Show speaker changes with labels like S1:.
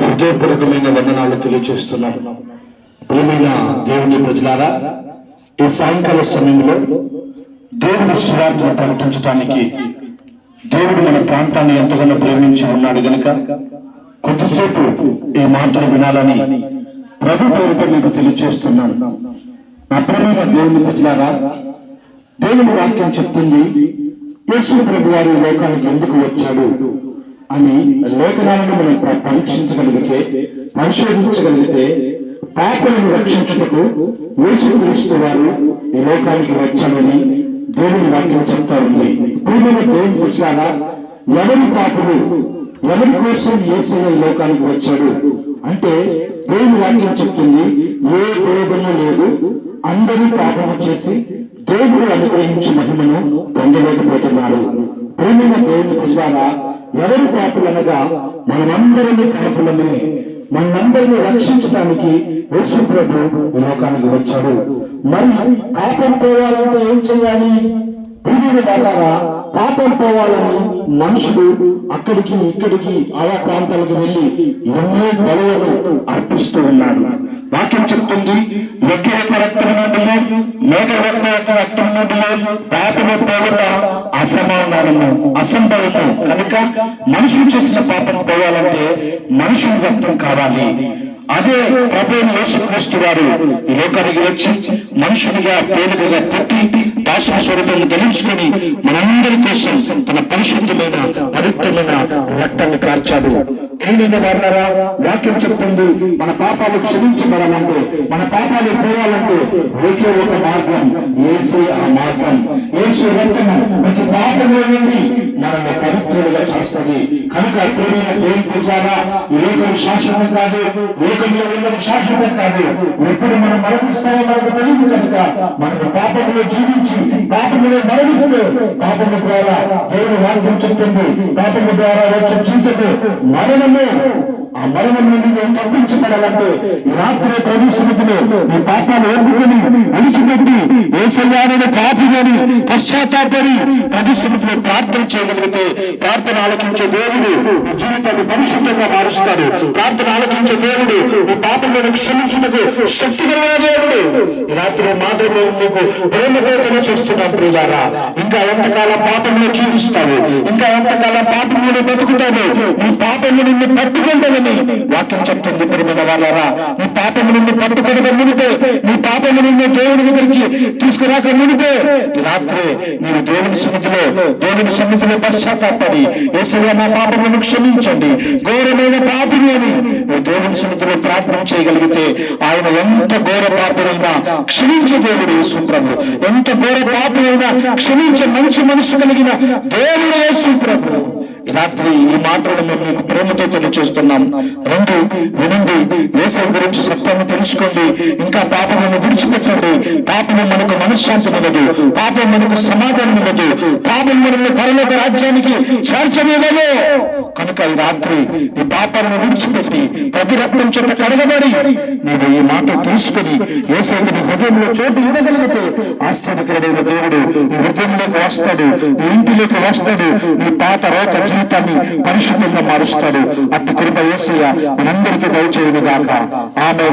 S1: హృదయపూర్వకమైన వందనాలు తెలియజేస్తున్నారు ప్రియమైన దేవుని ప్రజలారా ఈ సాయంకాల సమయంలో దేవుని సువార్తను ప్రకటించడానికి దేవుడు మన ప్రాంతాన్ని ఎంతగానో ప్రేమించి ఉన్నాడు గనుక కొద్దిసేపు ఈ మాటలు వినాలని ప్రభు పేరుతో మీకు తెలియజేస్తున్నాను. నా ప్రియమైన దేవుని ప్రజలారా దేవుని వాక్యం చెప్తుంది యేసు ప్రభు వారు లోకానికి ఎందుకు వచ్చాడు? అని లేఖనాలను మనం పరీక్షించగలిగితే పరిశోధించగలిగితే పాపలను రక్షించుటకు యేసుక్రీస్తు వారు ఈ లోకానికి వచ్చామని దేవుని వాక్యం చెప్తా ఉంది. ప్రియమైన దేవుని పురుషారా ఎవరి పాపలు ఎవరి కోసం యేసయ్య ఈ లోకానికి వచ్చాడు? అంటే దేవుని వాక్యం చెప్తుంది ఏ భేదము లేదు అందరూ పాపము చేసి దేవుడు అనుగ్రహించు మహిమను పొందలేకపోతున్నారు. ప్రేమైన దేవుని ప్రజారా ఎవరు పాపులనగా మనమందరినీ పాపులమే. మనందరినీ రక్షించడానికి యేసు ప్రభు లోకానికి వచ్చాడు. మరి పాపం పోవాలంటే ఏం చేయాలి? భూమిని దాకా పాపం పోవాలని మనుషులు అక్కడికి ఇక్కడికి ఆయా ప్రాంతాలకు వెళ్ళి ఎన్నో బలులను అర్పిస్తూ ఉన్నాడు. వ్యక్తి యొక్క రక్తం నుండి మేక రక్త యొక్క రక్తం నుండి పాపము పోగట అసమానము అసంభవము కనుక మనుషులు చేసిన పాపం పోవాలంటే మనుషుల రక్తం కావాలి. అదే ప్రభుత్వ యేసుక్రీస్తు వారు ఈ లోకానికి వచ్చి మనుషుడిగా తేలికగా పుట్టి దాసుల స్వరూపం ధరించుకొని మనందరి కోసం తన పరిశుద్ధమైన పవిత్రమైన రక్తాన్ని కార్చాడు. ఏదైనా వారులారా వాక్యం చెప్తుంది మన పాపాలు క్షమించబడాలంటే మన పాపాలు పోవాలంటే ఒకే ఒక మార్గం ఏసే ఆ మార్గం. ఏసు రక్తము ప్రతి పాపంలో నుండి మనల్ని చేస్తుంది కనుక అద్భుతమైన దేవుని ప్రజారా లోకం శాశ్వతం కాదు. లోకంలో ఉండడం శాశ్వతం కాదు. ఎప్పుడు మనం మరణిస్తామో మనకు తెలియదు కనుక మనకు పాపంలో జీవించి పాపంలో మరణిస్తే పాపము ద్వారా దేవుని వాక్యం చెప్తుంది. పాపము ద్వారా వచ్చే జీవితము మరణము. ఆ మరణం నుండి నేను తప్పించబడాలంటే రాత్రి ప్రభు నీ పాపాలు ఎందుకుని విడిచిపెట్టి ఏసయ్యానని పాపిని పశ్చాత్తాపడి ప్రభు ప్రార్థన చేయగలిగితే ప్రార్థన ఆలకించే దేవుడు నీ జీవితాన్ని పరిశుద్ధంగా మారుస్తాడు. ప్రార్థన ఆలకించే దేవుడు నీ పాపలను క్షమించుటకు శక్తికరమైన దేవుడు. ఈ రాత్రి మాటలు నీకు ప్రేమతో తెలియచేస్తున్నాం ప్రియారా ఇంకా ఎంతకాలం పాపంలో జీవిస్తావు? ఇంకా ఎంతకాలం పాపంలో బతుకుతావు? నీ పాప పాపము నిన్ను పట్టుకుంటుందని వాక్యం చెప్తుంది ప్రియమైన వాళ్ళారా. నీ పాపము నిన్ను పట్టుకోవడం మునిపే నీ పాపము నిన్ను దేవుని దగ్గరికి తీసుకురాక మునిపే రాత్రి నేను దేవుని సన్నిధిలో దేవుని సన్నిధిలో పశ్చాత్తాపడి ఏసయ్య నా పాపమును క్షమించండి ఘోరమైన పాపిని అని దేవుని సన్నిధిలో ప్రార్థన చేయగలిగితే ఆయన ఎంత ఘోర పాపమైనా క్షమించే దేవుడు యేసుప్రభు ఎంత ఘోర పాపమైనా క్షమించే మంచి మనసు కలిగిన దేవుడు యేసుప్రభు రాత్రి ఈ మాటలను మేము మీకు ప్రేమతో తెలియచేస్తున్నాం. రెండు వినండి వేసవి గురించి సత్యాన్ని తెలుసుకోండి. ఇంకా పాపమును విడిచిపెట్టండి. పాపము మనకు మనశ్శాంతి ఇవ్వదు పాపం మనకు సమాధానం ఇవ్వదు పాపం మనల్ని పరలోక రాజ్యానికి చేర్చనివ్వదు. కనుక ఈ రాత్రి ఈ పాపాలను విడిచిపెట్టి ప్రతి రక్తం చెట్టు కడగబడి నీవు ఈ మాట తెలుసుకుని ఏసైకి నీ హృదయంలో చోటు ఇవ్వగలిగితే ఆశ్చర్యకరమైన దేవుడు నీ హృదయంలోకి వస్తాడు నీ ఇంటిలోకి వస్తాడు నీ పాత రోత జీవితాన్ని పరిశుద్ధంగా మారుస్తాడు. అట్టి కృప ఏసయ్య మనందరికీ దయచేయును గాక ఆమె